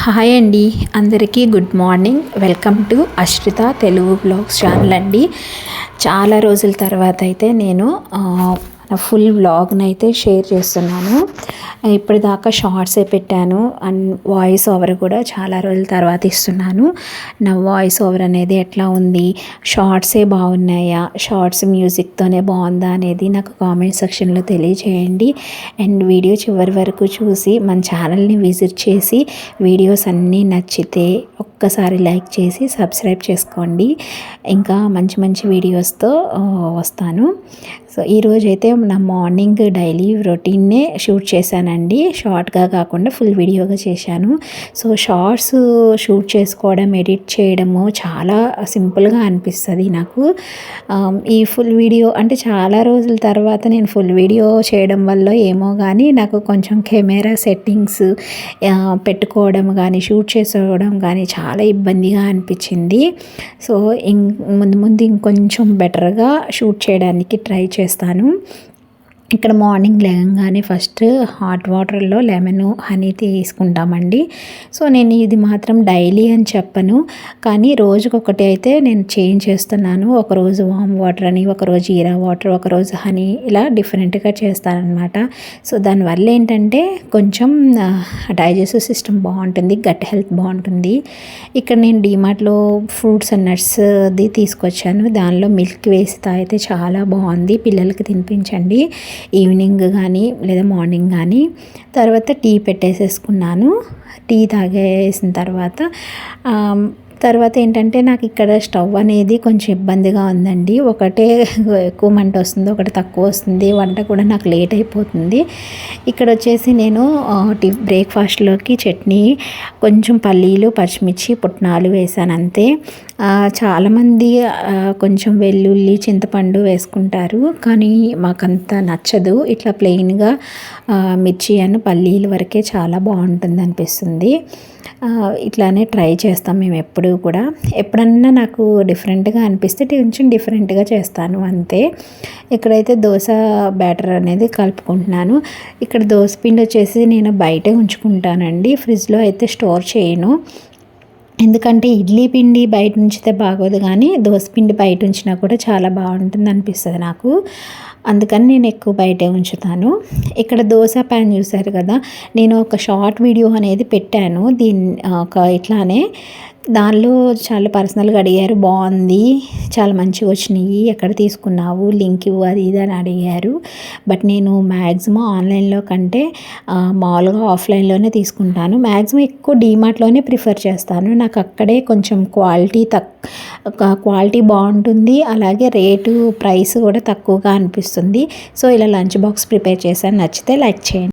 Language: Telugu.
హాయ్ అండి. అందరికీ good morning. Welcome to Ashrita Telugu blogs channel అండి. చాలా రోజుల తర్వాత అయితే నేను ఫుల్ వ్లాగ్ని అయితే షేర్ చేస్తున్నాను. ఇప్పటిదాకా షార్ట్సే పెట్టాను. అండ్ వాయిస్ ఓవర్ కూడా చాలా రోజుల తర్వాత ఇస్తున్నాను. నా వాయిస్ ఓవర్ అనేది ఎట్లా ఉంది? షార్ట్సే బాగున్నాయా? షార్ట్స్ మ్యూజిక్తోనే బాగుందా అనేది నాకు కామెంట్ సెక్షన్లో తెలియజేయండి అండ్ వీడియో చివరి వరకు చూసి మన ఛానల్ని విజిట్ చేసి వీడియోస్ అన్నీ నచ్చితే ఒక్కసారి లైక్ చేసి సబ్స్క్రైబ్ చేసుకోండి. ఇంకా మంచి మంచి వీడియోస్తో వస్తాను. సో ఈరోజు అయితే నా మార్నింగ్ డైలీ రొటీన్నే షూట్ చేశానండి. షార్ట్గా కాకుండా ఫుల్ వీడియోగా చేశాను. సో షార్ట్స్ షూట్ చేసుకోవడం ఎడిట్ చేయడము చాలా సింపుల్గా అనిపిస్తుంది నాకు. ఈ ఫుల్ వీడియో అంటే చాలా రోజుల తర్వాత నేను ఫుల్ వీడియో చేయడం వల్ల ఏమో కానీ నాకు కొంచెం కెమెరా సెట్టింగ్స్ పెట్టుకోవడం కానీ షూట్ చేసుకోవడం కానీ చాలా చాలా ఇబ్బందిగా అనిపించింది. సో ఇం ముందు ముందు ఇంకొంచెం బెటర్గా షూట్ చేయడానికి ట్రై చేస్తాను. ఇక్కడ మార్నింగ్ లేవగానే ఫస్ట్ హాట్ వాటర్లో లెమన్ హనీ తీసుకుంటామండి. సో నేను ఇది మాత్రం డైలీ అని చెప్పను. కానీ రోజుకొకటి అయితే నేను చేంజ్ చేస్తున్నాను. ఒకరోజు వామ్ వాటర్ అని ఒకరోజు ఈరా వాటర్ ఒకరోజు హనీ ఇలా డిఫరెంట్గా చేస్తానమాట సో దానివల్ల ఏంటంటే కొంచెం డైజెస్టివ్ సిస్టమ్ బాగుంటుంది గట్ హెల్త్ బాగుంటుంది. ఇక్కడ నేను డీమార్ట్లో ఫ్రూట్స్ అండ్ నట్స్ది తీసుకొచ్చాను. దానిలో మిల్క్ వేసి తాగితే చాలా బాగుంది. పిల్లలకి తినిపించండి. ఈవినింగ్ కానీ లేదా మార్నింగ్ కానీ. తర్వాత టీ పెట్టేసేసుకున్నాను. టీ తాగేసిన తర్వాత తర్వాత ఏంటంటే నాకు ఇక్కడ స్టవ్ అనేది కొంచెం ఇబ్బందిగా ఉందండి. ఒకటే ఎక్కువ మంట వస్తుంది ఒకటి తక్కువ వస్తుంది వంట కూడా నాకు లేట్ అయిపోతుంది. ఇక్కడ వచ్చేసి నేను టీ బ్రేక్ఫాస్ట్లోకి చట్నీ కొంచెం పల్లీలు పచ్చిమిర్చి పుట్నాలు వేసాను అంతే. చాలామంది కొంచెం వెల్లుల్లి చింతపండు వేసుకుంటారు కానీ మాకంత నచ్చదు. ఇట్లా ప్లెయిన్గా మిర్చి అని పల్లీలు వరకే చాలా బాగుంటుంది అనిపిస్తుంది. ఇట్లానే ట్రై చేస్తాం మేము ఎప్పుడు. కూడా. ఎప్పుడన్నా నాకు డిఫరెంట్గా అనిపిస్తే కొంచెం డిఫరెంట్గా చేస్తాను అంతే. ఇక్కడైతే దోశ బ్యాటర్ అనేది కలుపుకుంటున్నాను. ఇక్కడ దోశ పిండి వచ్చేసి నేను బయటే ఉంచుకుంటానండి. ఫ్రిడ్జ్లో అయితే స్టోర్ చేయను. ఎందుకంటే ఇడ్లీ పిండి బయట ఉంచితే బాగోదు కానీ దోశ పిండి బయట ఉంచినా కూడా చాలా బాగుంటుంది అనిపిస్తుంది నాకు. అందుకని నేను ఎక్కువ బయటే ఉంచుతాను. ఇక్కడ దోశ ప్యాన్ చూశారు కదా నేను ఒక షార్ట్ వీడియో అనేది పెట్టాను. దీన్ని ఒక ఇట్లానే. దానిలో చాలా పర్సనల్గా అడిగారు బాగుంది చాలా మంచిగా వచ్చినాయి ఎక్కడ తీసుకున్నావు లింక్ ఇవ్వు అది ఇది అని అడిగారు. బట్ నేను మ్యాక్సిమం ఆన్లైన్లో కంటే మామూలుగా ఆఫ్లైన్లోనే తీసుకుంటాను. మ్యాక్సిమం ఎక్కువ డీమార్ట్లోనే ప్రిఫర్ చేస్తాను. నాకు అక్కడే కొంచెం క్వాలిటీ తక్ క్వాలిటీ బాగుంటుంది. అలాగే రేటు ప్రైస్ కూడా తక్కువగా అనిపిస్తుంది. సో ఇలా లంచ్ బాక్స్ ప్రిపేర్ చేశాను. నచ్చితే లైక్ చేయండి.